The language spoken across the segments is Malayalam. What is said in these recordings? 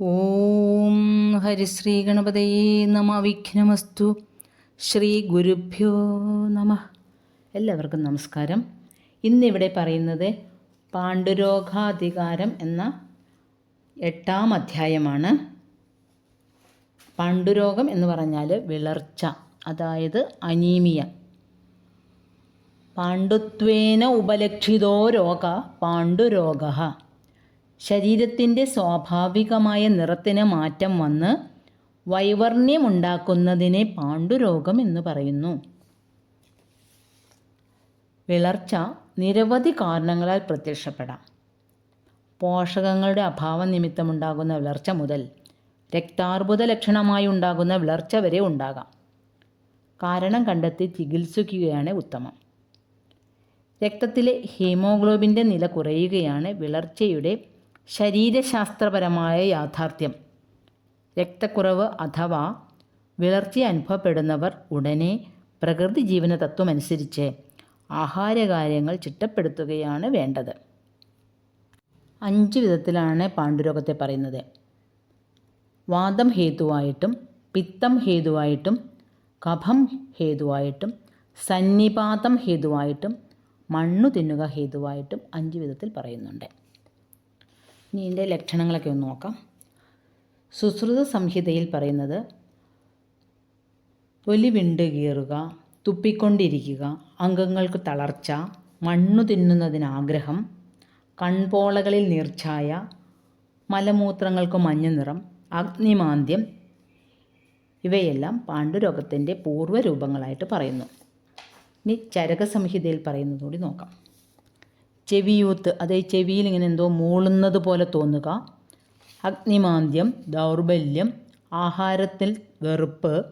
ഓം ഹരിശ്രീ ഗണപതയെ നമ. വിഘ്നമസ്തു. ശ്രീ ഗുരുഭ്യോ നമ. എല്ലാവർക്കും നമസ്കാരം. ഇന്നിവിടെ പറയുന്നത് പാണ്ഡുരോഗാധികാരം എന്ന എട്ടാം അധ്യായമാണ്. പാണ്ഡുരോഗം എന്ന് പറഞ്ഞാൽ വിളർച്ച അതായത് അനീമിയ. പാണ്ഡുത്വേന ഉപലക്ഷിതോ രോഗ പാണ്ഡുരോഗ. ശരീരത്തിന്റെ സ്വാഭാവികമായ നിറത്തിന് മാറ്റം വന്ന് വൈവർണ്യമുണ്ടാക്കുന്നതിനെ പാണ്ഡുരോഗം എന്ന് പറയുന്നു. വിളർച്ച നിരവധി കാരണങ്ങളാൽ പ്രത്യക്ഷപ്പെടാം. പോഷകങ്ങളുടെ അഭാവം നിമിത്തം ഉണ്ടാകുന്ന വിളർച്ച മുതൽ രക്താർബുദ ലക്ഷണമായി ഉണ്ടാകുന്ന വിളർച്ച വരെ ഉണ്ടാകാം. കാരണം കണ്ടെത്തി ചികിത്സിക്കുകയാണ് ഉത്തമം. രക്തത്തിലെ ഹീമോഗ്ലോബിന്റെ നില കുറയുകയാണ് വിളർച്ചയുടെ ശരീരശാസ്ത്രപരമായ യാഥാർത്ഥ്യം. രക്തക്കുറവ് അഥവാ വിളർച്ച അനുഭവപ്പെടുന്നവർ ഉടനെ പ്രകൃതി ജീവന തത്വമനുസരിച്ച് ആഹാരകാര്യങ്ങൾ ചിട്ടപ്പെടുത്തുകയാണ് വേണ്ടത്. അഞ്ച് വിധത്തിലാണ് പാണ്ഡുരോഗത്തെ പറയുന്നത്. വാദം ഹേതുവായിട്ടും പിത്തം ഹേതുവായിട്ടും കഫം ഹേതുവായിട്ടും സന്നിപാതം ഹേതുവായിട്ടും മണ്ണു തിന്നുക ഹേതുവായിട്ടും അഞ്ച് വിധത്തിൽ പറയുന്നുണ്ട്. ഇനി ഇതിന്റെ ലക്ഷണങ്ങളൊക്കെ ഒന്ന് നോക്കാം. സുശ്രുത സംഹിതയിൽ പറയുന്നത് തൊലി വിണ്ട് കീറുക തുപ്പിക്കൊണ്ടിരിക്കുക അംഗങ്ങൾക്ക് തളർച്ച മണ്ണു തിന്നുന്നതിനാഗ്രഹം കൺപോളകളിൽ നീർച്ചായ മലമൂത്രങ്ങൾക്ക് മഞ്ഞ നിറം അഗ്നിമാന്ദ്യം ഇവയെല്ലാം പാണ്ഡുരോഗത്തിന്റെ പൂർവരൂപങ്ങളായിട്ട് പറയുന്നു. ഇനി ചരകസംഹിതയിൽ പറയുന്നതുകൂടി നോക്കാം. ചെവിയൂത്ത് അതായത് ചെവിയിൽ ഇങ്ങനെ എന്തോ മൂളുന്നത് പോലെ തോന്നുക. അഗ്നിമാന്ദ്യം ദൗർബല്യം ആഹാരത്തിൽ വെറുപ്പ്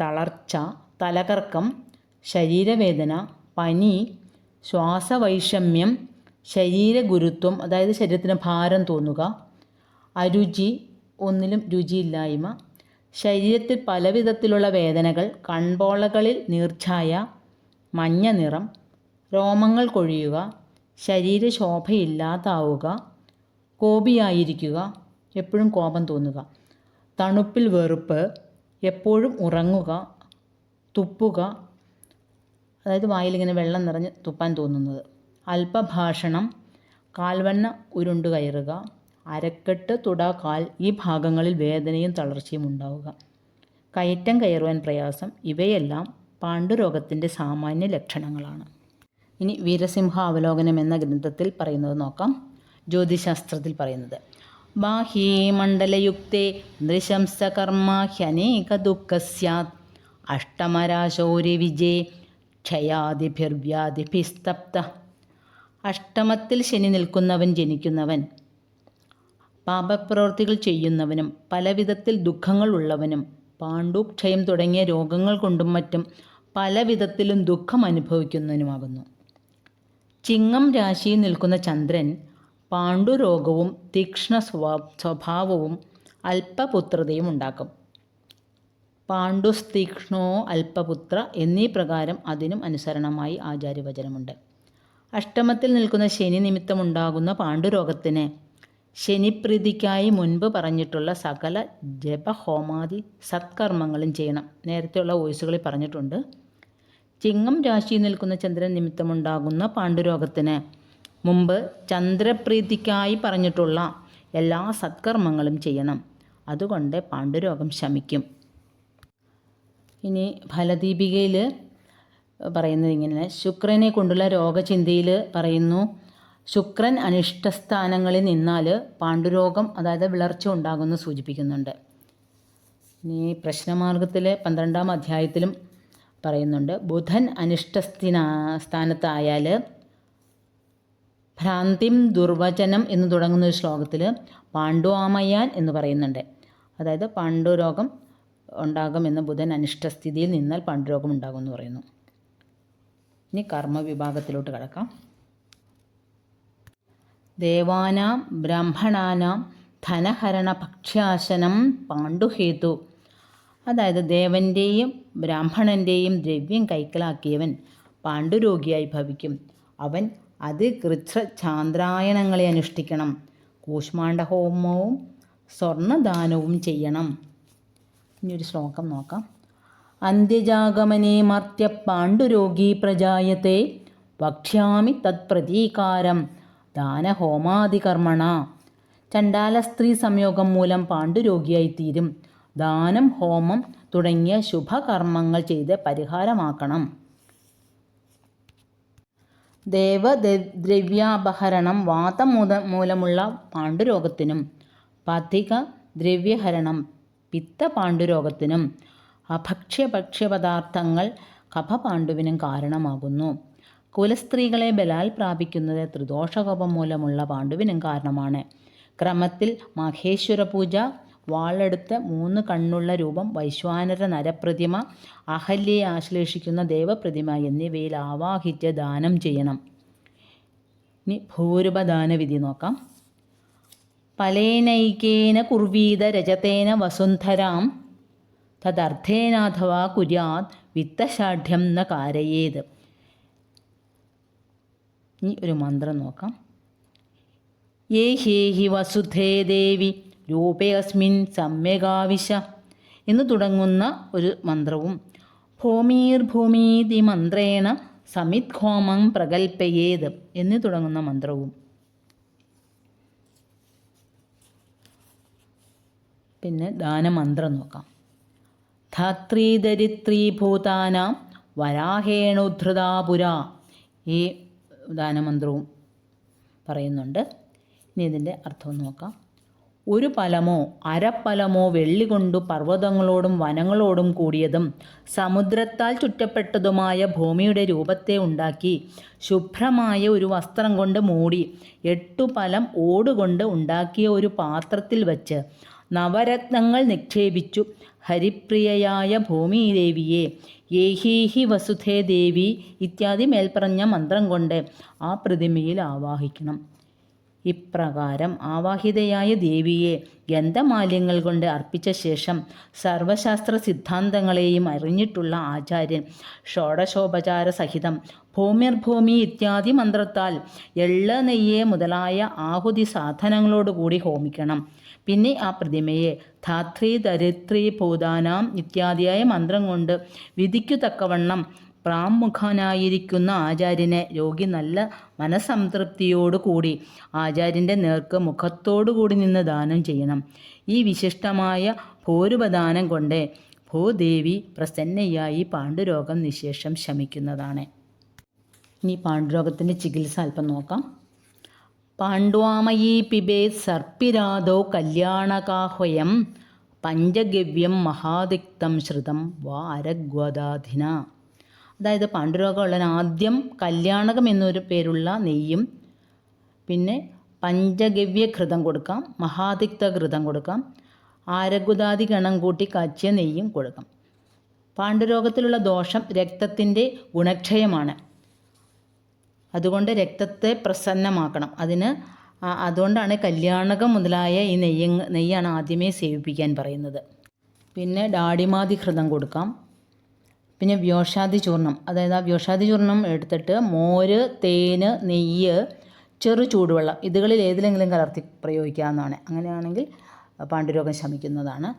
തളർച്ച തലകർക്കം ശരീരവേദന പനി ശ്വാസവൈഷമ്യം ശരീരഗുരുത്വം അതായത് ശരീരത്തിന് ഭാരം തോന്നുക. അരുചി ഒന്നിലും രുചിയില്ലായ്മ. ശരീരത്തിൽ പലവിധത്തിലുള്ള വേദനകൾ കൺപോളകളിൽ നീർച്ചായ മഞ്ഞ നിറം രോമങ്ങൾ കൊഴിയുക ശരീരശോഭയില്ലാതാവുക കോപിയായിരിക്കുക എപ്പോഴും കോപം തോന്നുക. തണുപ്പിൽ വെറുപ്പ് എപ്പോഴും ഉറങ്ങുക തുപ്പുക അതായത് വായിലിങ്ങനെ വെള്ളം നിറഞ്ഞ് തുപ്പാൻ തോന്നുന്നത്. അല്പഭാഷണം കാൽവണ്ണ ഉരുണ്ടു കയറുക അരക്കെട്ട് തുട കാൽ ഈ ഭാഗങ്ങളിൽ വേദനയും തളർച്ചയും ഉണ്ടാവുക. കയറ്റം കയറുവാൻ പ്രയാസം ഇവയെല്ലാം പാണ്ഡുരോഗത്തിന്റെ സാമാന്യ ലക്ഷണങ്ങളാണ്. ഇനി വീരസിംഹാവലോകനം എന്ന ഗ്രന്ഥത്തിൽ പറയുന്നത് നോക്കാം. ജ്യോതിശാസ്ത്രത്തിൽ പറയുന്നത്. ബാഹ്യമണ്ഡലയുക്തേ നൃശംസകർമാഹ്യനേക ദുഃഖ ഹ്യനേക ദുഃഖസ്യാത് അഷ്ടമരാശൗര്യ വിജേ ക്ഷയാദിഭിർവ്യാധിഭിസ്തപ്ത. അഷ്ടമത്തിൽ ശനി നിൽക്കുന്നവൻ ജനിക്കുന്നവൻ. പാപപ്രവൃത്തികൾ ചെയ്യുന്നവനും പലവിധത്തിൽ ദുഃഖങ്ങൾ ഉള്ളവനും പാണ്ഡുക്ഷയം തുടങ്ങിയ രോഗങ്ങൾ കൊണ്ടും മറ്റും പലവിധത്തിലും ദുഃഖം അനുഭവിക്കുന്നതിനുമാകുന്നു ചിങ്ങം രാശിയിൽ നിൽക്കുന്ന ചന്ദ്രൻ പാണ്ഡുരോഗവും തീക്ഷ്ണ സ്വഭാ സ്വഭാവവും അല്പപുത്രതയും ഉണ്ടാക്കും. പാണ്ഡുസ്തീക്ഷ്ണോ അല്പപുത്ര എന്നീ പ്രകാരം അതിനും അനുസരണമായി ആചാര്യവചനമുണ്ട്. അഷ്ടമത്തിൽ നിൽക്കുന്ന ശനി നിമിത്തമുണ്ടാകുന്ന പാണ്ഡുരോഗത്തിന് ശനിപ്രീതിക്കായി മുൻപ് പറഞ്ഞിട്ടുള്ള സകല ജപഹോമാദി സത്കർമ്മങ്ങളും ചെയ്യണം. നേരത്തെയുള്ള വോയിസുകളിൽ പറഞ്ഞിട്ടുണ്ട്. ചിങ്ങം രാശിയിൽ നിൽക്കുന്ന ചന്ദ്രൻ നിമിത്തമുണ്ടാകുന്ന പാണ്ഡുരോഗത്തിന് മുമ്പ് ചന്ദ്രപ്രീതിക്കായി പറഞ്ഞിട്ടുള്ള എല്ലാ സത്കർമ്മങ്ങളും ചെയ്യണം. അതുകൊണ്ട് പാണ്ഡുരോഗം ശമിക്കും. ഇനി ഫലദീപികയിൽ പറയുന്നത് ഇങ്ങനെ ശുക്രനെ കൊണ്ടുള്ള രോഗചിന്തയിൽ പറയുന്നു ശുക്രൻ അനിഷ്ടസ്ഥാനങ്ങളിൽ നിന്നാൽ പാണ്ഡുരോഗം അതായത് വിളർച്ച ഉണ്ടാകുമെന്ന് സൂചിപ്പിക്കുന്നുണ്ട്. ഇനി പ്രശ്നമാർഗത്തിലെ പന്ത്രണ്ടാം അധ്യായത്തിലും പറയുന്നുണ്ട്. ബുധൻ അനിഷ്ടസ്ഥിന സ്ഥാനത്തായാൽ ഭ്രാന്തിം ദുർവചനം എന്ന് തുടങ്ങുന്ന ഒരു ശ്ലോകത്തിൽ പാണ്ഡുവാമയാൻ എന്ന് പറയുന്നുണ്ട്. അതായത് പാണ്ഡുരോഗം ഉണ്ടാകുമെന്ന് ബുധൻ അനിഷ്ടസ്ഥിതിയിൽ നിന്നാൽ പാണ്ഡുരോഗം ഉണ്ടാകും എന്ന് പറയുന്നു. ഇനി കർമ്മവിഭാഗത്തിലോട്ട് കടക്കാം. ദേവാനാം ബ്രാഹ്മണാനാം ധനഹരണ ഭക്ഷ്യാശനം പാണ്ഡുഹേതു അതായത് ദേവന്റെയും ബ്രാഹ്മണന്റെയും ദ്രവ്യം കൈക്കലാക്കിയവൻ പാണ്ഡുരോഗിയായി ഭവിക്കും. അവൻ അതികൃച്ഛ ചാന്ദ്രായണങ്ങളെ അനുഷ്ഠിക്കണം. കൂഷ്മാണ്ഡ ഹോമവും സ്വർണദാനവും ചെയ്യണം. ഇനിയൊരു ശ്ലോകം നോക്കാം. അന്ത്യജാഗമനേ മർത്യ പാണ്ഡുരോഗി പ്രജായത്തെ വക്ഷ്യാമി തത്പ്രതീകാരം ദാനഹോമാതികർമ്മണ ചണ്ടാല സ്ത്രീ സംയോഗം മൂലം പാണ്ഡുരോഗിയായിത്തീരും ദാനം ഹോമം തുടങ്ങിയ ശുഭകർമ്മങ്ങൾ ചെയ്ത് പരിഹാരമാക്കണം. ദേവദ്രവ്യാപഹരണം വാതം മൂത മൂലമുള്ള പാണ്ഡുരോഗത്തിനും പഥിക ദ്രവ്യഹരണം പിത്ത പാണ്ഡുരോഗത്തിനും അഭക്ഷ്യഭക്ഷ്യ പദാർത്ഥങ്ങൾ കഫപാണ്ഡുവിനും കാരണമാകുന്നു. കുലസ്ത്രീകളെ ബലാൽ പ്രാപിക്കുന്നത് ത്രിദോഷകോപം മൂലമുള്ള പാണ്ഡുവിനും കാരണമാണ്. ക്രമത്തിൽ മഹേശ്വര പൂജ വാളെടുത്ത മൂന്ന് കണ്ണുള്ള രൂപം വൈശ്വാനര നരപ്രതിമ അഹല്യയെ ആശ്ലേഷിക്കുന്ന ദേവപ്രതിമ എന്നിവയിൽ ആവാഹിച്ച് ദാനം ചെയ്യണം. ഇനി ഭൂരൂപദാനവിധി നോക്കാം. പലേനൈകേന കുർവീത രജതേന വസുന്ധരാം തദർത്ഥേനാഥവാ കുര്യാത് വിത്തശാഠ്യം ന കാരയേത്. ഇനി ഒരു മന്ത്രം നോക്കാം. ഏ ഹേ ഹി വസുധേ ദേവി രൂപേസ്മിൻ സമ്യകാവിശ എന്ന് തുടങ്ങുന്ന ഒരു മന്ത്രവും. ഭൂമീർ ഭൂമീതി മന്ത്രേണ സമിത് ഹോമം പ്രകൽപ്പയേത് എന്ന് തുടങ്ങുന്ന മന്ത്രവും. പിന്നെ ദാനമന്ത്രം നോക്കാം. ധാത്രീദരിത്രീഭൂതാനാം വരാഹേണുദ്ധൃതാപുര ഈ ദാനമന്ത്രവും പറയുന്നുണ്ട്. ഇനി ഇതിന്റെ അർത്ഥം നോക്കാം. ഒരു പലമോ അരപ്പലമോ വെള്ളി കൊണ്ടു പർവതങ്ങളോടും വനങ്ങളോടും കൂടിയതും സമുദ്രത്താൽ ചുറ്റപ്പെട്ടതുമായ ഭൂമിയുടെ രൂപത്തെ ഉണ്ടാക്കി ശുഭ്രമായ ഒരു വസ്ത്രം കൊണ്ട് മൂടി എട്ടു പലം ഓടുകൊണ്ട് ഉണ്ടാക്കിയ ഒരു പാത്രത്തിൽ വച്ച് നവരത്നങ്ങൾ നിക്ഷേപിച്ചു. ഹരിപ്രിയയായ ഭൂമിദേവിയെ ഏഹീഹി വസുധേ ദേവി ഇത്യാദി മേൽപ്പറഞ്ഞ മന്ത്രം കൊണ്ട് ആ പ്രതിമയിൽ ആവാഹിക്കണം. ഇപ്രകാരം ആവാഹിതയായ ദേവിയെ ഗന്ധമാല്യങ്ങൾ കൊണ്ട് അർപ്പിച്ച ശേഷം സർവശാസ്ത്ര സിദ്ധാന്തങ്ങളെയും അറിഞ്ഞിട്ടുള്ള ആചാര്യൻ ഷോഡശോപചാര സഹിതം ഭൂമിർഭൂമി ഇത്യാദി മന്ത്രത്താൽ എള്ള നെയ്യ് മുതലായ ആഹുതി സാധനങ്ങളോടുകൂടി ഹോമിക്കണം. പിന്നെ ആ പ്രതിമയെ ധാത്രി ധരിത്രി ഭൂതാനാം ഇത്യാദിയായ മന്ത്രം കൊണ്ട് വിധിക്കു തക്കവണ്ണം പ്രാമുഖനായിരിക്കുന്ന ആചാര്യനെ രോഗി നല്ല മനസംതൃപ്തിയോടു കൂടി ആചാര്യന്റെ നേർക്ക് മുഖത്തോടുകൂടി നിന്ന് ദാനം ചെയ്യണം. ഈ വിശിഷ്ടമായ ഭൂരുപദാനം കൊണ്ട് ഭൂദേവി പ്രസന്നയായി പാണ്ഡുരോഗം നിശേഷം ശമിക്കുന്നതാണ്. ഇനി പാണ്ഡുരോഗത്തിന്റെ ചികിത്സ അല്പം നോക്കാം. പാണ്ഡ്വാമയീ പിബേത് സർപ്പിരാതോ കല്യാണകാഹ്വയം പഞ്ചഗവ്യം മഹാദിക്തം ശ്രുതം വാരഗ്വദാധിന അതായത് പാണ്ഡുരോഗമുള്ളവൻ ആദ്യം കല്യാണകം എന്നൊരു പേരുള്ള നെയ്യും പിന്നെ പഞ്ചഗവ്യ ഘൃതം കൊടുക്കാം മഹാതിക്ത ഘൃതം കൊടുക്കാം ആരഗുദാദി ഗണം കൂട്ടി കാച്ചിയ നെയ്യും കൊടുക്കാം. പാണ്ഡുരോഗത്തിലുള്ള ദോഷം രക്തത്തിന്റെ ഗുണക്ഷയമാണ്. അതുകൊണ്ട് രക്തത്തെ പ്രസന്നമാക്കണം. അതിന് അതുകൊണ്ടാണ് കല്യാണകം മുതലായ ഈ നെയ്യ് നെയ്യാണ് ആദ്യമേ സേവിപ്പിക്കാൻ പറയുന്നത്. പിന്നെ ഡാഡിമാതി ഘൃതം കൊടുക്കാം. പിന്നെ വ്യോഷാദി ചൂർണം അതായത് ആ വ്യോഷാദി ചൂർണം എടുത്തിട്ട് മോര് തേന് നെയ്യ് ചെറു ചൂടുവെള്ളം ഇതുകളിൽ ഏതിലെങ്കിലും കലർത്തി പ്രയോഗിക്കാവുന്നതാണ്. അങ്ങനെയാണെങ്കിൽ പാണ്ഡുരോഗം ശമിക്കുന്നതാണ്.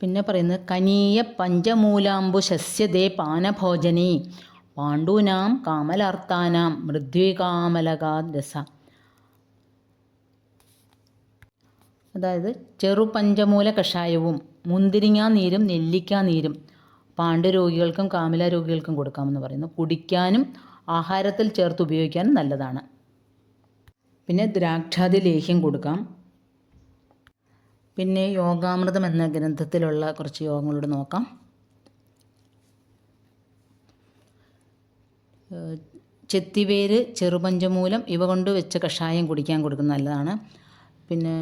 പിന്നെ പറയുന്നത് കനീയ പഞ്ചമൂലാംബു ശസ്യതേ പാനഭോജനി പാണ്ഡൂനാം കാമലാർത്താനാം മൃദ്വികാമലകാ രസ. അതായത് ചെറു പഞ്ചമൂല കഷായവും മുന്തിരിങ്ങാ നീരും നെല്ലിക്കാ നീരും പാണ്ഡുരോഗികൾക്കും കാമില രോഗികൾക്കും കൊടുക്കാമെന്ന് പറയുന്നു. കുടിക്കാനും ആഹാരത്തിൽ ചേർത്ത് ഉപയോഗിക്കാനും നല്ലതാണ്. പിന്നെ ദ്രാക്ഷാദി ലേഹ്യം കൊടുക്കാം. പിന്നെ യോഗാമൃതം എന്ന ഗ്രന്ഥത്തിലുള്ള കുറച്ച് യോഗങ്ങളോട് നോക്കാം. ചെത്തിവേര് ചെറുപഞ്ചമൂലം ഇവ കൊണ്ട് വെച്ച കഷായം കുടിക്കാൻ കൊടുക്കുന്നത് നല്ലതാണ്. പിന്നെ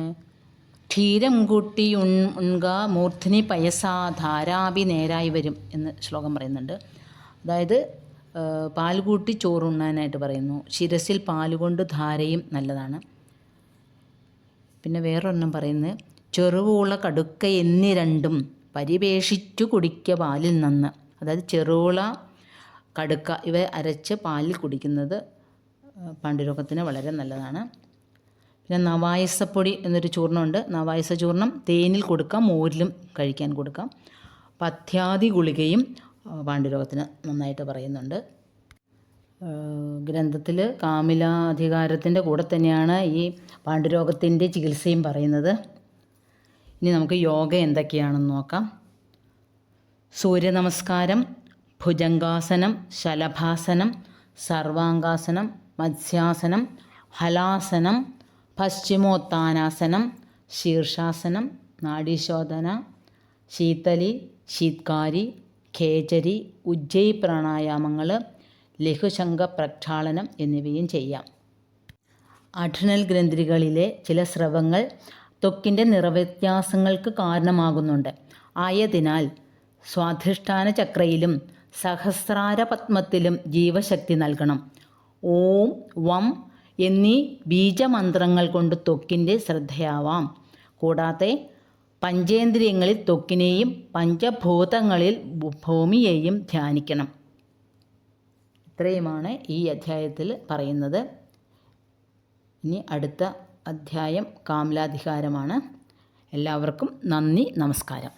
ക്ഷീരം കൂട്ടി ഉൺ ഉൺക മൂർധനി പയസാ ധാരാഭി നേരായി വരും എന്ന് ശ്ലോകം പറയുന്നുണ്ട്. അതായത് പാൽ കൂട്ടി ചോറുണ്ണാനായിട്ട് പറയുന്നു. ശിരസിൽ പാലുകൊണ്ട് ധാരയും നല്ലതാണ്. പിന്നെ വേറൊരെണ്ണം പറയുന്നത് ചെറുവൂള കടുക്ക എന്നീ രണ്ടും പരിവേഷിച്ചു കുടിക്ക പാലിൽ നിന്ന്. അതായത് ചെറുവൂള കടുക്ക ഇവ അരച്ച് പാലിൽ കുടിക്കുന്നത് പാണ്ഡുരോഗത്തിന് വളരെ നല്ലതാണ്. പിന്നെ നവായസപ്പൊടി എന്നൊരു ചൂർണമുണ്ട് നവായസ ചൂർണം തേനിൽ കൊടുക്കാം മോരിലും കഴിക്കാൻ കൊടുക്കാം. പഥ്യാദി ഗുളികയും പാണ്ഡുരോഗത്തിന് നന്നായിട്ട് പറയുന്നുണ്ട്. ഗ്രന്ഥത്തിൽ കാമിലാധികാരത്തിന്റെ കൂടെ തന്നെയാണ് ഈ പാണ്ഡുരോഗത്തിന്റെ ചികിത്സയും പറയുന്നത്. ഇനി നമുക്ക് യോഗ എന്തൊക്കെയാണെന്ന് നോക്കാം. സൂര്യ നമസ്കാരം ഭുജംഗാസനം ശലഭാസനം സർവാംഗാസനം മത്സ്യാസനം ഹലാസനം പശ്ചിമോത്താനാസനം ശീർഷാസനം നാഡീശോധന ശീതലി ശീത്കാരി ഖേചരി ഉജ്ജയി പ്രാണായാമങ്ങൾ ലഘുശങ്ക പ്രക്ഷാളനം എന്നിവയും ചെയ്യാം. അഡ്രിനൽ ഗ്രന്ഥികളിലെ ചില സ്രവങ്ങൾ ത്വക്കിന്റെ നിറവ്യത്യാസങ്ങൾക്ക് കാരണമാകുന്നുണ്ട്. ആയതിനാൽ സ്വാധിഷ്ഠാന ചക്രയിലും സഹസ്രാര പത്മത്തിലും ജീവശക്തി നൽകണം. ഓം വം എന്നീ ബീജമന്ത്രങ്ങൾ കൊണ്ട് ത്വക്കിന്റെ ശ്രദ്ധയാവാം. കൂടാതെ പഞ്ചേന്ദ്രിയങ്ങളിൽ ത്വക്കിനെയും പഞ്ചഭൂതങ്ങളിൽ ഭൂമിയെയും ധ്യാനിക്കണം. ഇത്രയുമാണ് ഈ അധ്യായത്തിൽ പറയുന്നത്. ഇനി അടുത്ത അധ്യായം കാമലാധികാരമാണ്. എല്ലാവർക്കും നന്ദി നമസ്കാരം.